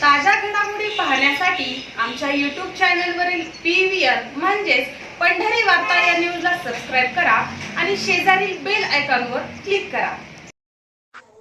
ताज्या घडामोडी पाहण्यासाठी आमच्या यूट्यूब चॅनलवरील पी व्ही आर म्हणजेच पंढरी वार्ता या न्यूजला सबस्क्राईब करा आणि शेजारील बेल आयकॉनवर क्लिक करा.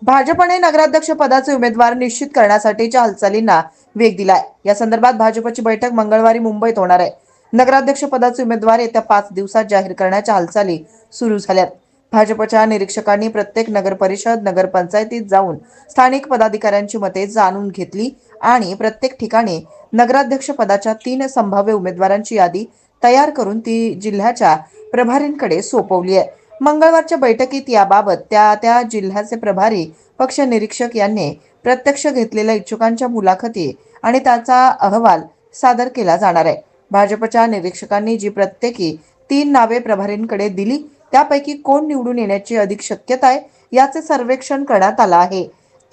भाजपने नगराध्यक्ष पदाचे उमेदवार निश्चित करण्यासाठीच्या हालचालींना वेग दिलाय. या संदर्भात भाजपची बैठक मंगळवारी मुंबईत होणार आहे. नगराध्यक्ष पदाचे उमेदवार येत्या पाच दिवसात जाहीर करण्याच्या हालचाली सुरू झाल्यात. भाजपच्या निरीक्षकांनी प्रत्येक नगरपरिषद नगरपंचायतीत जाऊन स्थानिक पदाधिकाऱ्यांची मते जाणून घेतली आणि प्रत्येक ठिकाणी नगराध्यक्ष पदाच्या तीन संभाव्य उमेदवारांची यादी तयार करून ती जिल्ह्याच्या प्रभारींकडे सोपवली आहे. मंगळवारच्या बैठकीत याबाबत त्या त्या जिल्ह्याचे प्रभारी पक्ष निरीक्षक यांनी प्रत्यक्ष घेतलेल्या इच्छुकांच्या मुलाखती आणि त्याचा अहवाल सादर केला जाणार आहे. भाजपच्या निरीक्षकांनी जी प्रत्येकी तीन नावे प्रभारींकडे दिली त्यापैकी कोण निवडून येण्याची अधिक शक्यता आहे याचे सर्वेक्षण करण्यात आलं आहे.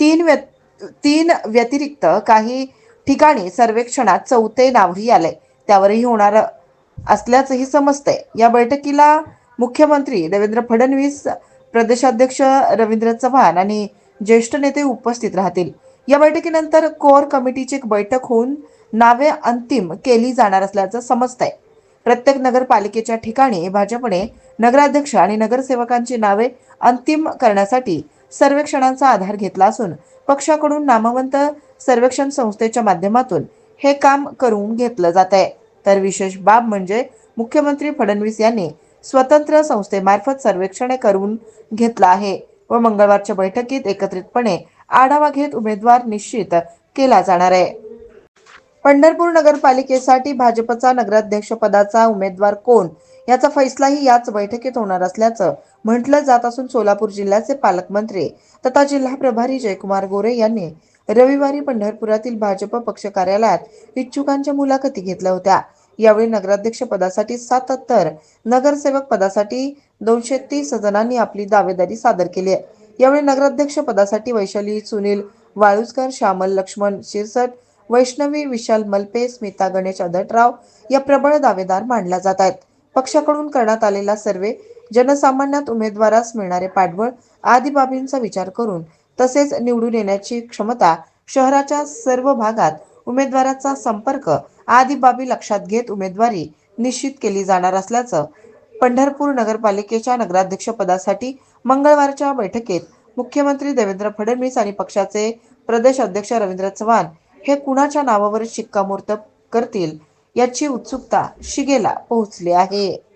तीन व्य तीन व्यतिरिक्त काही ठिकाणी सर्वेक्षणात चौथे नावही आलंय. त्यावरही होणार असल्याचंही समजतंय. या बैठकीला मुख्यमंत्री देवेंद्र फडणवीस प्रदेशाध्यक्ष रवींद्र चव्हाण आणि ज्येष्ठ नेते उपस्थित राहतील. या बैठकीनंतर कोर कमिटीची एक बैठक होऊन नावे अंतिम केली जाणार असल्याचं समजतंय. प्रत्येक नगरपालिकेच्या ठिकाणी भाजपने नगराध्यक्ष आणि नगरसेवकांची नावे अंतिम करण्यासाठी सर्वेक्षणांचा आधार घेतला असून पक्षाकडून नामवंत सर्वेक्षण संस्थेच्या माध्यमातून हे काम करून घेतलं जात आहे. तर विशेष बाब म्हणजे मुख्यमंत्री फडणवीस यांनी स्वतंत्र संस्थेमार्फत सर्वेक्षणे करून घेतलं आहे व मंगळवारच्या बैठकीत एकत्रितपणे आढावा घेत उमेदवार निश्चित केला जाणार आहे. पंढरपूर नगरपालिकेसाठी भाजपचा नगराध्यक्ष पदाचा उमेदवार कोण? याचा फैसलाही याच बैठकीत होणार असल्याचं म्हटलं जात असून सोलापूर जिल्ह्याचे पालकमंत्री तथा जिल्हा प्रभारी जयकुमार गोरे यांनी रविवारी पंढरपुरातील भाजप पक्ष कार्यालयात इच्छुकांच्या मुलाखती घेतल्या होत्या. यावेळी नगराध्यक्ष पदासाठी सात तर नगरसेवक पदासाठी दोनशे तीस जणांनी आपली दावेदारी सादर केली. आहे यावेळी नगराध्यक्ष पदासाठी वैशाली सुनील वाळुसकर श्यामल लक्ष्मण शिरसट वैष्णवी विशाल मल्पे स्मिता गणेश अदटराव या प्रबळ दावेदार मानल्या जात आहेत. पक्षाकडून करण्यात आलेला सर्वे जनसामान्यात उमेदवारास मिळणारे पाठबळ आदी बाबींचा विचार करून तसेच निवडून येण्याची क्षमता शहराच्या सर्व भागात उमेदवाराचा संपर्क आदी बाबी लक्षात घेत उमेदवारी निश्चित केली जाणार असल्याचं पंढरपूर नगरपालिकेच्या नगराध्यक्ष पदासाठी मंगळवारच्या बैठकीत मुख्यमंत्री देवेंद्र फडणवीस आणि पक्षाचे प्रदेश अध्यक्ष रवींद्र चव्हाण हे कुणाच्या नावावर शिक्कामोर्तब करतील याची उत्सुकता शिगेला पोहोचली आहे.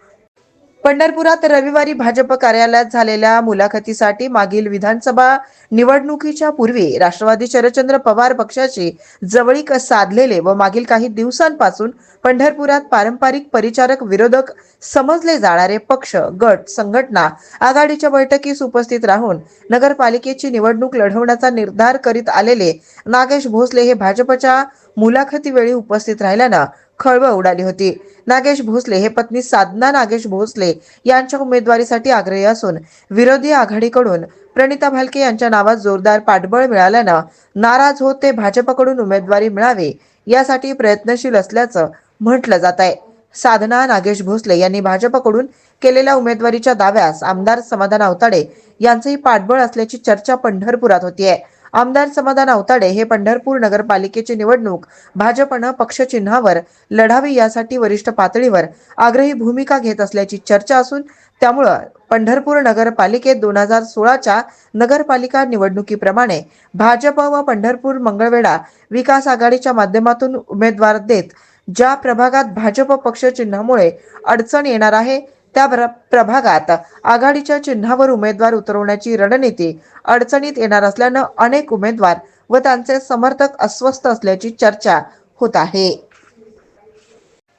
पंढरपुरात रविवारी भाजप कार्यालयात झालेल्या मुलाखतीसाठी मागील विधानसभा निवडणुकीच्या पूर्वी राष्ट्रवादी शरदचंद्र पवार पक्षाची जवळीक साधलेले व मागील काही दिवसांपासून पंढरपुरात पारंपरिक परिचारक विरोधक समजले जाणारे पक्ष गट संघटना आघाडीच्या बैठकीस उपस्थित राहून नगरपालिकेची निवडणूक लढवण्याचा निर्धार करीत आलेले नागेश भोसले हे भाजपच्या मुलाखतीवेळी उपस्थित राहिल्यानं खळबळ उडाली होती. नागेश भोसले हे पत्नी साधना नागेश भोसले यांच्या उमेदवारीसाठी आग्रही असून विरोधी आघाडीकडून प्रणिता भालके यांच्या नावात जोरदार पाठबळ मिळाल्यानं नाराज होत ते भाजपकडून उमेदवारी मिळावी यासाठी प्रयत्नशील असल्याचं म्हटलं जात आहे. साधना नागेश भोसले यांनी भाजपकडून केलेल्या उमेदवारीच्या दाव्यास आमदार समाधान अवताडे यांचंही पाठबळ असल्याची चर्चा पंढरपुरात होती आहे आमदार समाधान अवताडे हे पंढरपूर नगरपालिकेची निवडणूक भाजपनं पक्षचिन्हावर लढावी यासाठी वरिष्ठ पातळीवर आग्रही भूमिका घेत असल्याची चर्चा असून त्यामुळं पंढरपूर नगरपालिकेत दोन हजार सोळाच्या नगरपालिका निवडणुकीप्रमाणे भाजप व पंढरपूर मंगळवेढा विकास आघाडीच्या माध्यमातून उमेदवार देत ज्या प्रभागात भाजप पक्ष चिन्हामुळे अडचण येणार आहे त्या प्रभागात आघाडीच्या चिन्हावर उमेदवार उतरवण्याची रणनीती अडचणीत येणार असल्यानं अनेक उमेदवार व त्यांचे समर्थक अस्वस्थ असल्याची चर्चा होत आहे.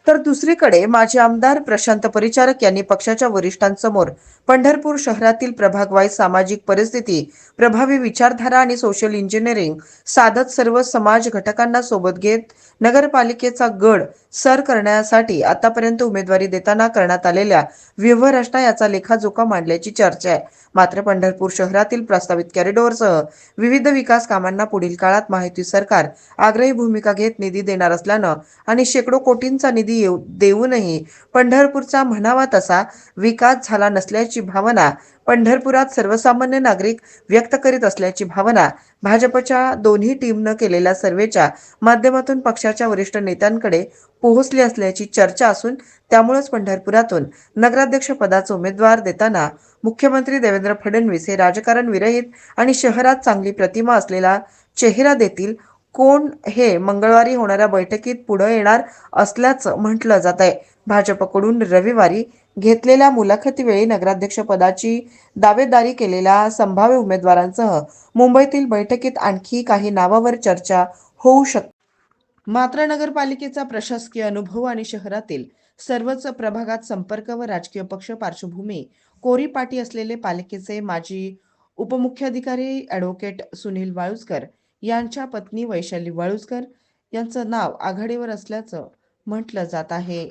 तर दुसरीकडे माजी आमदार प्रशांत परिचारक यांनी पक्षाच्या वरिष्ठांसमोर पंढरपूर शहरातील प्रभागवाई सामाजिक परिस्थिती प्रभावी विचारधारा आणि सोशल इंजिनिअरिंग साधत सर्व समाज घटकांना सोबत घेत नगरपालिकेचा गड सर करण्यासाठी आतापर्यंत उमेदवारी देताना करण्यात आलेल्या व्यूहरचना याचा लेखाजोखा मांडल्याची चर्चा आहे. मात्र पंढरपूर शहरातील प्रस्तावित कॉरिडॉरसह विविध विकास कामांना पुढील काळात माहिती सरकार आग्रही भूमिका घेत निधी देणार असल्यानं आणि शेकडो कोटींचा निधी येऊ देऊनही पंढरपूरचा म्हणावा तसा विकास झाला नसल्याची भावना पंढरपुरात सर्वसामान्य नागरिक व्यक्त करीत असल्याची भावना भाजपच्या दोन्ही टीमनं केलेल्या सर्वेच्या माध्यमातून पक्षाच्या वरिष्ठ नेत्यांकडे पोहोचली असल्याची चर्चा असून त्यामुळेच पंढरपुरातून नगराध्यक्षपदाचा उमेदवार देताना मुख्यमंत्री देवेंद्र फडणवीस हे राजकारण विरहित आणि शहरात चांगली प्रतिमा असलेला चेहरा देतील कोण हे मंगळवारी होणाऱ्या बैठकीत पुढे येणार असल्याचं म्हटलं जात आहे भाजपकडून रविवारी घेतलेल्या मुलाखतीवेळी नगराध्यक्ष पदाची दावेदारी केलेल्या संभाव्य उमेदवारांसह मुंबईतील बैठकीत आणखी काही नावावर चर्चा होऊ शकते मात्र नगरपालिकेचा प्रशासकीय अनुभव आणि शहरातील सर्वच प्रभागात संपर्क व राजकीय पक्ष पार्श्वभूमी कोरी पाटी असलेले पालिकेचे माजी उपमुख्याधिकारी ॲडव्होकेट सुनील वाळुसकर यांच्या पत्नी वैशाली वाळुसकर यांचं नाव आघाडीवर असल्याचं म्हटलं जात आहे.